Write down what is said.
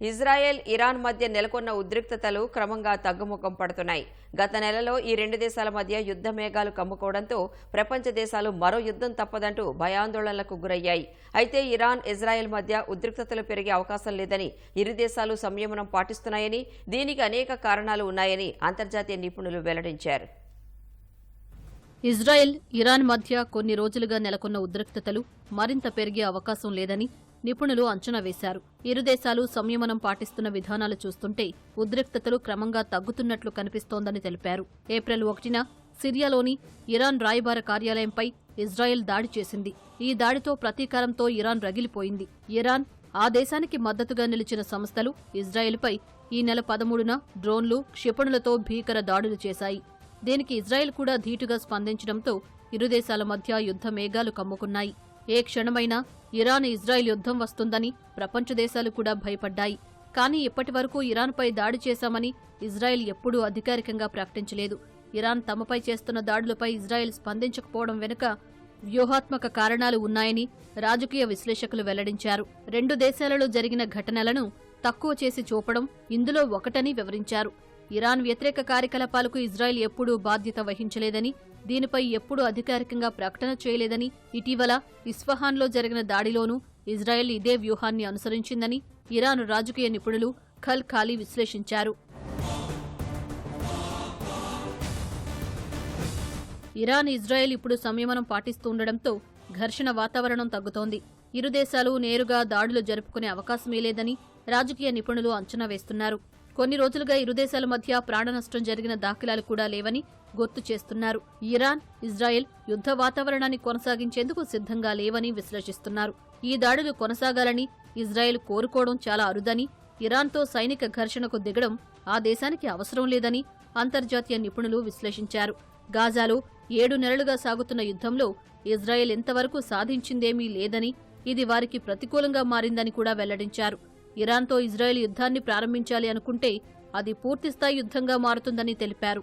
Israel Iran మధ్య నెలకొన్న ఉద్రిక్తతలు క్రమంగా తగ్గుముఖం పడుతున్నాయి. గత నెలలో ఈ రెండు దేశాల మధ్య యుద్ధ మేఘాలు కమ్ముకోవడంతో ప్రపంచ దేశాలు మరో యుద్ధం తప్పదంటూ భయాందోళనలకు గురయ్యాయి. అయితే ఇరాన్ ఇజ్రాయెల్ మధ్య ఉద్రిక్తతలు పెరిగే అవకాశం లేదని ఇరు దేశాలు సంయమనం పాటిస్తున్నాయని దీనికి అనేక కారణాలు ఉన్నాయని అంతర్జాతీయ నిపుణులు వెల్లడించారు. ఇజ్రాయెల్ ఇరాన్ మధ్య కొన్ని రోజులుగా నెలకొన్న ఉద్రిక్తతలు మరింత పెరిగే అవకాశం లేదని నిపుణులు అంచనా వేశారు. ఇరు దేశాలు సంయమనం పాటిస్తున్న విధానాలు చూస్తుంటే ఉద్రిక్తతలు క్రమంగా తగ్గుతున్నట్లు కనిపిస్తోందని తెలిపారు. ఏప్రిల్ ఒకటిన సిరియాలోని ఇరాన్ రాయబార కార్యాలయంపై ఇజ్రాయెల్ దాడి చేసింది. ఈ దాడితో ప్రతీకారంతో ఇరాన్ రగిలిపోయింది. ఇరాన్ ఆ దేశానికి మద్దతుగా నిలిచిన సంస్థలు ఇజ్రాయెల్పై ఈ నెల పదమూడున డ్రోన్లు క్షిపణులతో భీకర దాడులు చేశాయి. దీనికి ఇజ్రాయెల్ కూడా ధీటుగా స్పందించడంతో ఇరు దేశాల మధ్య యుద్ధ మేఘాలు కమ్ముకున్నాయి. ఏ క్షణమైనా ఇరాన్ ఇజ్రాయెల్ యుద్ధం వస్తుందని ప్రపంచ దేశాలు కూడా భయపడ్డాయి. కానీ ఇప్పటి వరకు ఇరాన్పై దాడి చేశామని ఇజ్రాయెల్ ఎప్పుడూ అధికారికంగా ప్రకటించలేదు. ఇరాన్ తమపై చేస్తున్న దాడులపై ఇజ్రాయెల్ స్పందించకపోవడం వెనుక వ్యూహాత్మక కారణాలు ఉన్నాయని రాజకీయ విశ్లేషకులు వెల్లడించారు. రెండు దేశాలలో జరిగిన ఘటనలను తక్కువ చేసి చూపడం ఇందులో ఒకటని వివరించారు. ఇరాన్ వ్యతిరేక కార్యకలాపాలకు ఇజ్రాయెల్ ఎప్పుడూ బాధ్యత వహించలేదని దీనిపై ఎప్పుడూ అధికారికంగా ప్రకటన చేయలేదని ఇటీవల ఇస్ఫహాన్లో జరిగిన దాడిలోనూ ఇజ్రాయెల్ ఇదే వ్యూహాన్ని అనుసరించిందని ఇరాన్ రాజకీయ నిపుణులు ఖల్ ఖాలీ విశ్లేషించారు. ఇరాన్ ఇజ్రాయెల్ ఇప్పుడు సంయమనం పాటిస్తూ ఉండడంతో ఘర్షణ వాతావరణం తగ్గుతోంది. ఇరు దేశాలు నేరుగా దాడులు జరుపుకునే అవకాశమే లేదని రాజకీయ నిపుణులు అంచనా వేస్తున్నారు. కొన్ని రోజులుగా ఇరు దేశాల మధ్య ప్రాణనష్టం జరిగిన దాఖలాలు కూడా లేవని గుర్తు చేస్తున్నారు. ఇరాన్ ఇజ్రాయెల్ యుద్ధ వాతావరణాన్ని కొనసాగించేందుకు సిద్ధంగా లేవని విశ్లేషిస్తున్నారు. ఈ దాడులు కొనసాగాలని ఇజ్రాయెల్ కోరుకోవడం చాలా అరుదని ఇరాన్తో సైనిక ఘర్షణకు దిగడం ఆ దేశానికి అవసరం లేదని అంతర్జాతీయ నిపుణులు విశ్లేషించారు. గాజాలో ఏడు నెలలుగా సాగుతున్న యుద్ధంలో ఇజ్రాయెల్ ఇంతవరకు సాధించిందేమీ లేదని ఇది వారికి ప్రతికూలంగా మారిందని కూడా వెల్లడించారు. ఇరాన్తో ఇజ్రాయెల్ యుద్ధాన్ని ప్రారంభించాలి అనుకుంటే అది పూర్తిస్థాయి యుద్ధంగా మారుతుందని తెలిపారు.